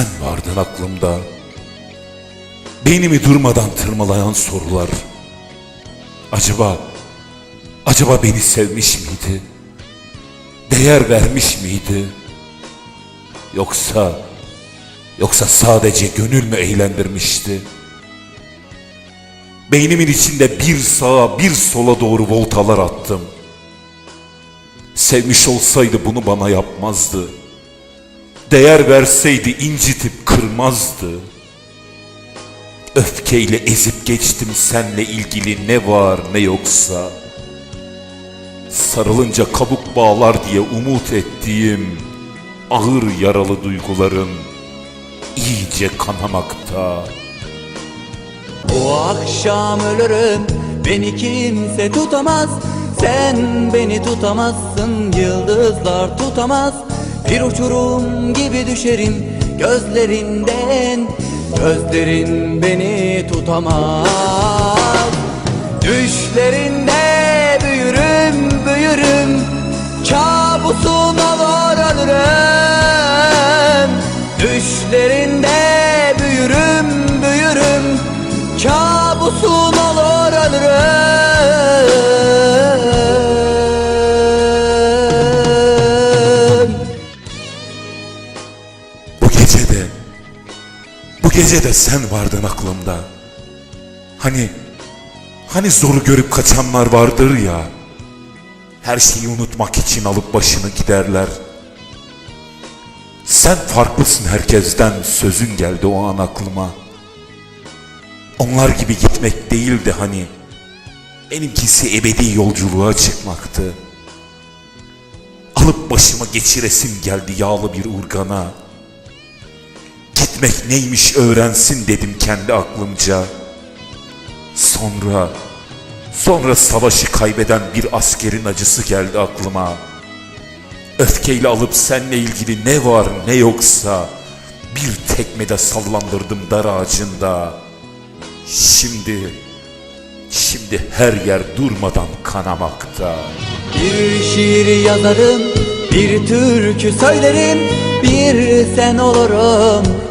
Sen vardın aklımda. Beynimi durmadan tırmalayan sorular. Acaba, acaba beni sevmiş miydi? Değer vermiş miydi? Yoksa, yoksa sadece gönül mü eğlendirmişti? Beynimin içinde bir sağa bir sola doğru voltalar attım. Sevmiş olsaydı bunu bana yapmazdı. Değer verseydi incitip kırmazdı. Öfkeyle ezip geçtim senle ilgili ne var ne yoksa. Sarılınca kabuk bağlar diye umut ettiğim ağır yaralı duygularım iyice kanamakta. Bu akşam ölürüm Beni kimse tutamaz Sen beni tutamazsın Yıldızlar tutamaz Bir uçurum gibi düşerim Gözlerinden. Gözlerin beni tutamaz. Düşlerinde büyürüm büyürüm. Kabusun olur ölürüm Düşlerinde büyürüm büyürüm. Kabusun Bu gece de sen vardın aklımda. Hani Hani zoru görüp kaçanlar vardır ya Her şeyi unutmak için alıp başını giderler. Sen farklısın herkesten sözün geldi o an aklıma. Onlar gibi gitmek değildi hani Benimkisi ebedi yolculuğa çıkmaktı. Alıp başıma geçiresim geldi yağlı bir urgana Gitmek neymiş öğrensin dedim kendi aklımca. Sonra, sonra savaşı kaybeden bir askerin acısı geldi aklıma. Öfkeyle alıp seninle ilgili ne var ne yoksa bir tekmede sallandırdım dar ağacında. Şimdi, şimdi her yer durmadan kanamakta. Bir şiir yazarım, bir türkü söylerim Bir sen olurum,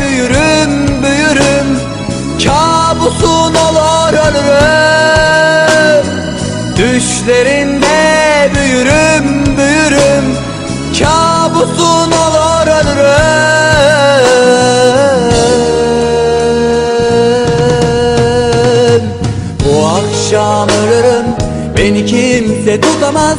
büyürüm büyürüm. Kabusun olur ölürüm Düşlerinde büyürüm büyürüm. Kabusun olur ölürüm Bu akşam ölürüm. Beni kimse tutamaz